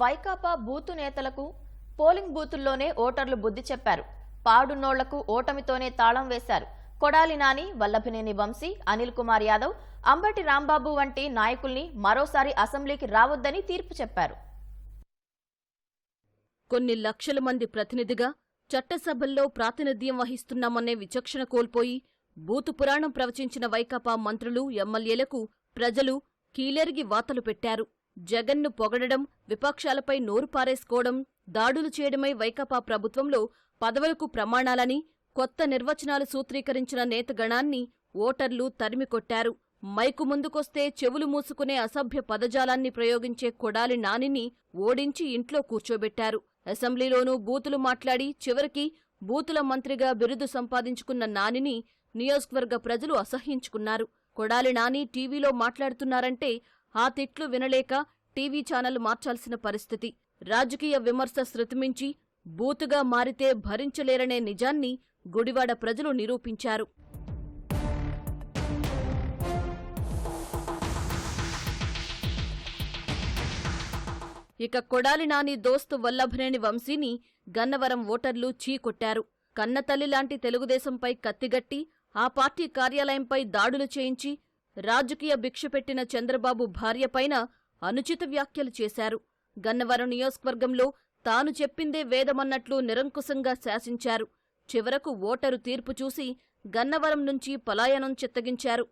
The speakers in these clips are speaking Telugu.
వైకాపా బూతు నేతలకు పోలింగ్ బూతుల్లోనే ఓటర్లు బుద్ధి చెప్పారు. పాడున్నోళ్ళకు ఓటమితోనే తాళం వేశారు. కొడాలి నాని వల్లభనేని వంశీ అనిల్ కుమార్ యాదవ్ అంబటి రాంబాబు వంటి నాయకుల్ని మరోసారి అసెంబ్లీకి రావద్దని తీర్పు చెప్పారు. కొన్ని లక్షల మంది ప్రతినిధిగా చట్టసభల్లో ప్రాతినిధ్యం వహిస్తున్నామనే విచక్షణ కోల్పోయి బూతు పురాణం ప్రవచించిన వైకాపా మంత్రులు ఎమ్మెల్యేలకు ప్రజలు కీలెరిగి వాతలు పెట్టారు. జగన్ను పొగడడం విపక్షాలపై నోరు పారేసుకోవడం దాడులు చేయడమై వైకాపా ప్రభుత్వంలో పదవులకు ప్రమాణాలని కొత్త నిర్వచనాలు సూత్రీకరించిన నేతగణాన్ని ఓటర్లు తరిమికొట్టారు. మైకు ముందుకొస్తే చెవులు మూసుకునే అసభ్య పదజాలాన్ని ప్రయోగించే కొడాలి నానిని ఓడించి ఇంట్లో కూర్చోబెట్టారు. అసెంబ్లీలోనూ బూతులు మాట్లాడి చివరికి బూతుల మంత్రిగా బిరుదు సంపాదించుకున్న నానిని నియోజకవర్గ ప్రజలు అసహ్యించుకున్నారు. కొడాలి నాని టీవీలో మాట్లాడుతున్నారంటే ఆ తిట్లు వినలేక టీవీ ఛానల్ మార్చాల్సిన పరిస్థితి. రాజకీయ విమర్శ శృతిమించి బూతుగా మారితే భరించలేరనే నిజాన్ని గుడివాడ ప్రజలు నిరూపించారు. ఇక కొడాలి నాని దోస్తు వల్లభనేని వంశీని గన్నవరం ఓటర్లు చీకొట్టారు. కన్నతల్లి లాంటి తెలుగుదేశంపై కత్తిగట్టి ఆ పార్టీ కార్యాలయంపై దాడులు చేయించి రాజకీయ భిక్ష పెట్టిన చంద్రబాబు భార్యపైన అనుచిత వ్యాఖ్యలు చేశారు. గన్నవరం నియోజకవర్గంలో తాను చెప్పిందే వేదమన్నట్లు నిరంకుశంగా శాసించారు. చివరకు ఓటరు తీర్పు చూసి గన్నవరం నుంచి పలాయనం చిత్తగించారు.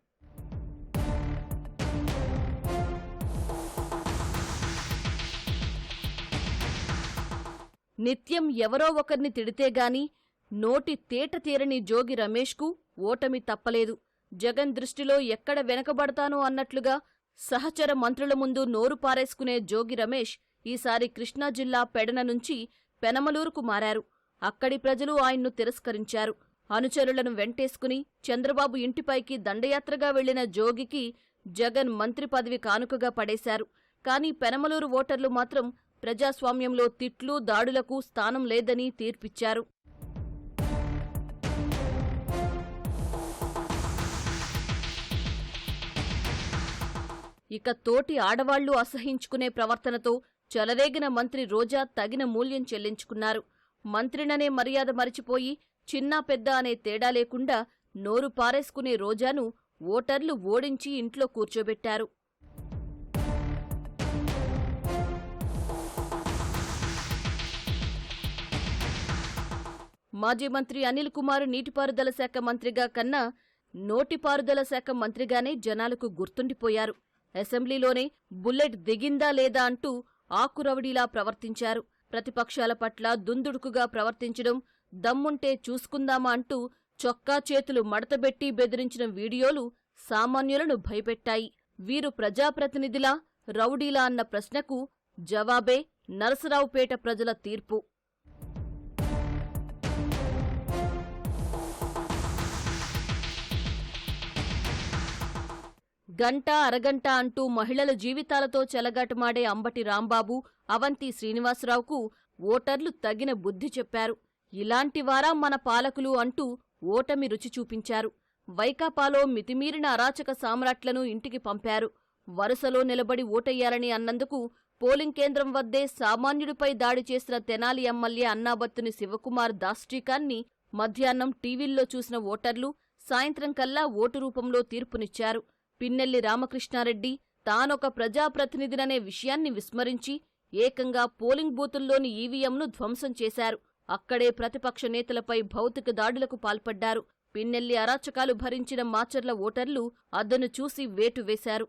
నిత్యం ఎవరో ఒకరిని తిడితేగాని నోటి తేట తీరని జోగి రమేష్కు ఓటమి తప్పలేదు. జగన్ దృష్టిలో ఎక్కడ వెనకబడతానో అన్నట్లుగా సహచర మంత్రుల ముందు నోరు పారేసుకునే జోగి రమేష్ ఈసారి కృష్ణా జిల్లా పెడన నుంచి పెనమలూరుకు మారారు. అక్కడి ప్రజలు ఆయన్ను తిరస్కరించారు. అనుచరులను వెంటేసుకుని చంద్రబాబు ఇంటిపైకి దండయాత్రగా వెళ్ళిన జోగికి జగన్ మంత్రి పదవి కానుకగా పడేశారు. కానీ పెనమలూరు ఓటర్లు మాత్రం ప్రజాస్వామ్యంలో తిట్లు దాడులకు స్థానం లేదని తీర్పిచ్చారు. ఇక తోటి ఆడవాళ్ళు అసహించుకునే ప్రవర్తనతో చెలరేగిన మంత్రి రోజా తగిన మూల్యం చెల్లించుకున్నారు. మంత్రిననే మర్యాద మరిచిపోయి చిన్నా పెద్ద అనే తేడా లేకుండా నోరు పారేసుకునే రోజాను ఓటర్లు ఓడించి ఇంట్లో కూర్చోబెట్టారు. మాజీ మంత్రి అనిల్ కుమార్ నీటిపారుదల శాఖ మంత్రిగా కన్నా నోటిపారుదల శాఖ మంత్రిగానే జనాలకు గుర్తుండిపోయారు. అసెంబ్లీలోనే బుల్లెట్ దిగిందా లేదా అంటూ ఆకురవడిలా ప్రవర్తించారు. ప్రతిపక్షాల పట్ల దుందుడుకుగా ప్రవర్తించడం దమ్ముంటే చూసుకుందామా అంటూ చొక్కా చేతులు మడతబెట్టి బెదిరించిన వీడియోలు సామాన్యులను భయపెట్టాయి. వీరు ప్రజాప్రతినిధిలా రౌడీలా అన్న ప్రశ్నకు జవాబే నరసరావుపేట ప్రజల తీర్పు. గంట అరగంట అంటూ మహిళల జీవితాలతో చెలగాటమాడే అంబటి రాంబాబు అవంతి శ్రీనివాసరావుకు ఓటర్లు తగిన బుద్ధి చెప్పారు. ఇలాంటివారా మన పాలకులు అంటూ ఓటమి రుచి చూపించారు. వైకాపాలో మితిమీరిన అరాచక సామ్రాట్లను ఇంటికి పంపారు. వరుసలో నిలబడి ఓటెయ్యాలని అన్నందుకు పోలింగ్ కేంద్రం వద్దే సామాన్యుడిపై దాడి చేసిన తెనాలి ఎమ్మెల్యే అన్నాబత్తుని శివకుమార్ దాష్టీకాన్ని మధ్యాహ్నం టీవీల్లో చూసిన ఓటర్లు సాయంత్రం కల్లా ఓటు రూపంలో తీర్పునిచ్చారు. పిన్నెల్లి రామకృష్ణారెడ్డి తానొక ప్రజాప్రతినిధిననే విషయాన్ని విస్మరించి ఏకంగా పోలింగ్ బూతుల్లోని ఈవీఎంను ధ్వంసం చేశారు. అక్కడే ప్రతిపక్ష నేతలపై భౌతిక దాడులకు పాల్పడ్డారు. పిన్నెల్లి అరాచకాలు భరించిన మాచర్ల ఓటర్లు అద్దను చూసి వేటు వేశారు.